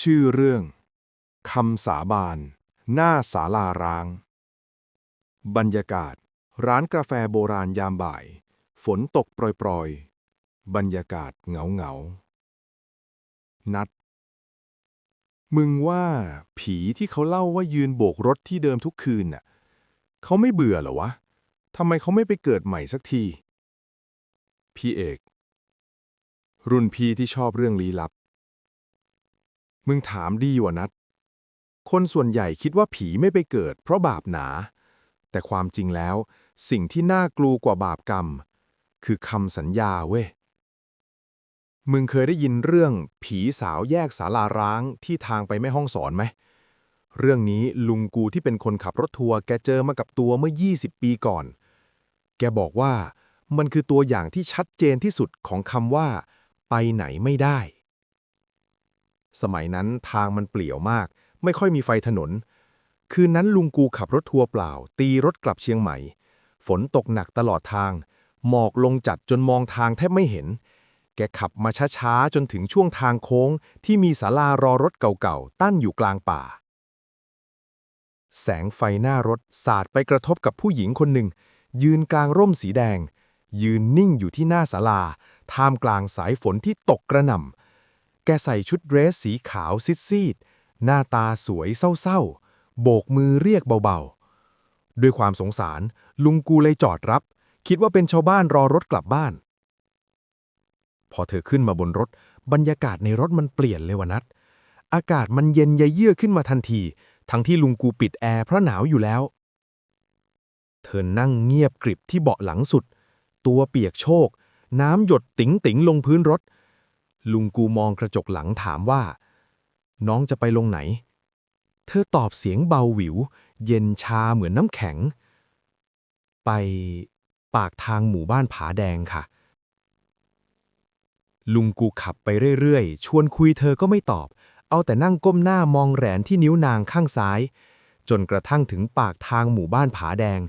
ชื่อเรื่องคำสาบาน หน้าศาลาร้าง บรรยากาศ ร้านกาแฟโบราณยามบ่าย ฝนตกโปรยๆ บรรยากาศเหงาเหงา นัด มึงว่าผีที่เขาเล่าว่ายืนโบกรถที่เดิมทุกคืนน่ะเขาไม่เบื่อเหรอวะทำไมเขาไม่ไปเกิดใหม่สักที พี่เอก รุ่นพี่ที่ชอบเรื่องลี้ลับ มึงถามดีวะนัด คนส่วนใหญ่คิดว่าผีไม่ไปเกิด เพราะบาปหนา แต่ความจริงแล้ว สิ่งที่น่ากลัวกว่าบาปกรรม คือคำสัญญาเว้ย มึงเคยได้ยินเรื่องผีสาวแยกสาลาร้างที่ทางไปแม่ห้องสอนไหม เรื่องนี้ลุงกูที่เป็นคนขับรถทัวร์แกเจอมากับตัวเมื่อ 20 ปีก่อน แกบอกว่ามันคือตัวอย่างที่ชัดเจนที่สุดของคำว่า ไปไหนไม่ได้ สมัยนั้นทางมันเปลี่ยวมาก ไม่ค่อยมีไฟถนน คืนนั้นลุงกูขับรถทัวร์เปล่า ตีรถกลับเชียงใหม่ ฝนตกหนักตลอดทาง หมอกลงจัดจนมองทางแทบไม่เห็น แกขับมาช้าๆ จนถึงช่วงทางโค้ง ที่มีศาลารอรถเก่าๆ ตั้งอยู่กลางป่า แสงไฟหน้ารถสาดไปกระทบกับผู้หญิงคนหนึ่ง ยืนกลางร่มสีแดง ยืนนิ่งอยู่ที่หน้าศาลาท่ามกลางสายฝนที่ตกกระหน่ำ แกใส่ชุดเดรสสีขาวซีดๆ หน้าตาสวยเศร้าๆ โบกมือเรียกเบาๆ ด้วยความสงสาร ลุงกูเลยจอดรับ คิดว่าเป็นชาวบ้านรอรถกลับบ้าน พอเธอขึ้นมาบนรถ บรรยากาศในรถมันเปลี่ยนเลยวนัด อากาศมันเย็นยเยือกขึ้นมาทันที ทั้งที่ลุงกูปิดแอร์เพราะหนาวอยู่แล้ว เธอนั่งเงียบกริบที่เบาะหลังสุด ตัวเปียกโชก น้ำหยดติ๋งติ๋งๆลงพื้นรถ ลุงกูมองกระจกหลังถามว่า น้องจะไปลงไหน เธอตอบเสียงเบาหวิว เย็นชาเหมือนน้ำแข็ง ไปปากทางหมู่บ้านผาแดงค่ะ ลุงกูขับไปเรื่อยๆ ชวนคุยเธอก็ไม่ตอบ เอาแต่นั่งก้มหน้ามองแหรนที่นิ้วนางข้างซ้าย จนกระทั่งถึงปากทางหมู่บ้านผาแดง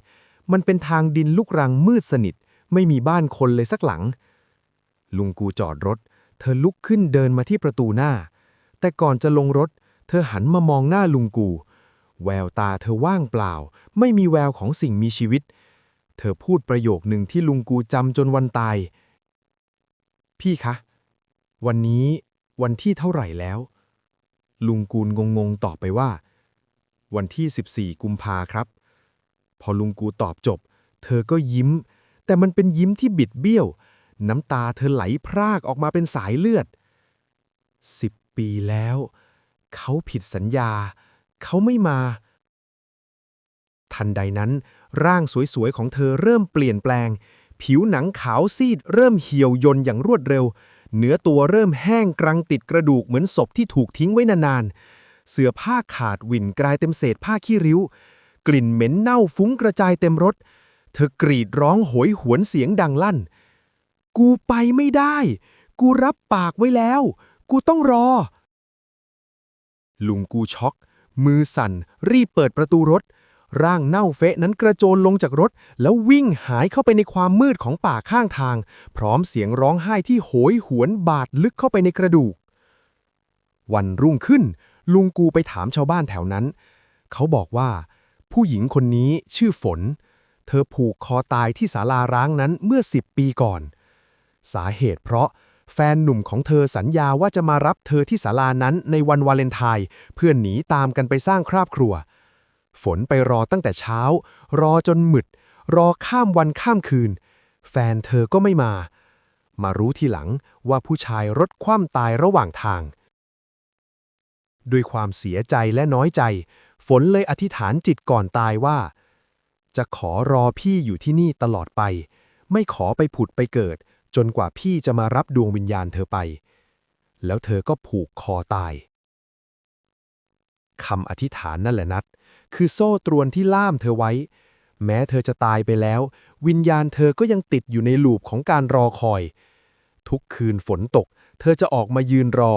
มันเป็นทางดินลูกรังมืดสนิท ไม่มีบ้านคนเลยสักหลัง ลุงกูจอดรถ เธอลุกขึ้นเดินมาที่ประตูหน้า แต่ก่อนจะลงรถ เธอหันมามองหน้าลุงกู แววตาเธอว่างเปล่า ไม่มีแววของสิ่งมีชีวิต เธอพูดประโยคหนึ่งที่ลุงกูจำจนวันตาย พี่คะ วันนี้วันที่เท่าไหร่แล้ว ลุงกูลงงๆตอบไปว่า วันที่ 14 กุมภาครับ พอลุงกูตอบจบ เธอก็ยิ้ม แต่มันเป็นยิ้มที่บิดเบี้ยว น้ำตาเธอไหลพรากออกมาเป็นสายเลือดสิบปีแล้ว เขาผิดสัญญา เขาไม่มา ทันใดนั้น ร่างสวยๆ ของเธอเริ่มเปลี่ยนแปลง ผิวหนังขาวซีดเริ่มเหี่ยวยนอย่างรวดเร็ว เนื้อตัวเริ่มแห้งกรังติดกระดูกเหมือนศพที่ถูกทิ้งไว้นานๆ เสื้อผ้าขาดหวิ่นกลายเต็มเศษผ้าขี้ริ้ว กลิ่นเหม็นเน่าฟุ้งกระจายเต็มรถ เธอกรีดร้องโหยหวนเสียงดังลั่น กูไปไม่ได้ กูรับปากไว้แล้ว กูต้องรอ ลุงกูช็อก มือสั่น รีบเปิดประตูรถ ร่างเน่าเฟะนั้นกระโจนลงจากรถ แล้ววิ่งหายเข้าไปในความมืดของป่าข้างทาง พร้อมเสียงร้องไห้ที่โหยหวนบาดลึกเข้าไปในกระดูก วันรุ่งขึ้น ลุงกูไปถามชาวบ้านแถวนั้น เขาบอกว่า ผู้หญิงคนนี้ชื่อฝนเธอผูกคอตายที่ศาลาร้างนั้นเมื่อสิบปีก่อน สาเหตุเพราะแฟนหนุ่มของเธอสัญญาว่าจะมารับเธอที่ศาลานั้นในวันวาเลนไทน์เพื่อหนีตามกันไปสร้างครอบครัว ฝนไปรอตั้งแต่เช้า รอจนหมึดรอข้ามวันข้ามคืน แฟนเธอก็ไม่มา มารู้ทีหลังว่าผู้ชายรถคว่ำตายระหว่างทาง ด้วยความเสียใจและน้อยใจ ฝนเลยอธิษฐานจิตก่อนตายว่า จะขอรอพี่อยู่ที่นี่ตลอดไป ไม่ขอไปผุดไปเกิด จนกว่าพี่จะมารับดวงวิญญาณเธอไป แล้วเธอก็ผูกคอตายคำอธิษฐานนั่นแหละนัด คือโซ่ตรวนที่ล่ามเธอไว้ แม้เธอจะตายไปแล้ว วิญญาณเธอก็ยังติดอยู่ในลูปของการรอคอย ทุกคืนฝนตก เธอจะออกมายืนรอ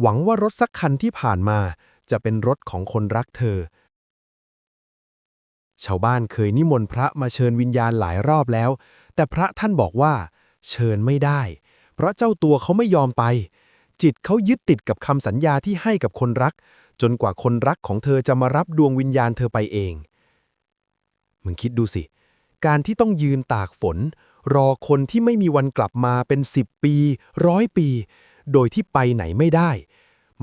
หวังว่ารถสักคันที่ผ่านมา จะเป็นรถของคนรักเธอ ชาวบ้านเคยนิมนต์พระมาเชิญวิญญาณหลายรอบแล้ว แต่พระท่านบอกว่า เชิญไม่ได้ เพราะเจ้าตัวเขาไม่ยอมไป จิตเขายึดติดกับคำสัญญาที่ให้กับคนรัก จนกว่าคนรักของเธอจะมารับดวงวิญญาณเธอไปเอง มึงคิดดูสิ การที่ต้องยืนตากฝน รอคนที่ไม่มีวันกลับมาเป็นสิบปีร้อยปี โดยที่ไปไหนไม่ได้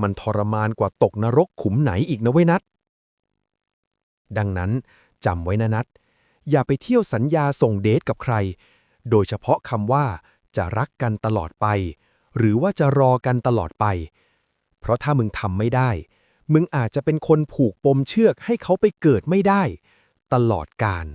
มันทรมานกว่าตกนรกขุมไหนอีกนะเว้ยนัดดังนั้นจำไว้นะนัดอย่าไปเที่ยวสัญญาส่งเดทกับใคร โดยเฉพาะคำว่า จะรักกันตลอดไป หรือว่าจะรอกันตลอดไป เพราะถ้ามึงทำไม่ได้ มึงอาจจะเป็นคนผูกปมเชือกให้เขาไปเกิดไม่ได้ ตลอดกาล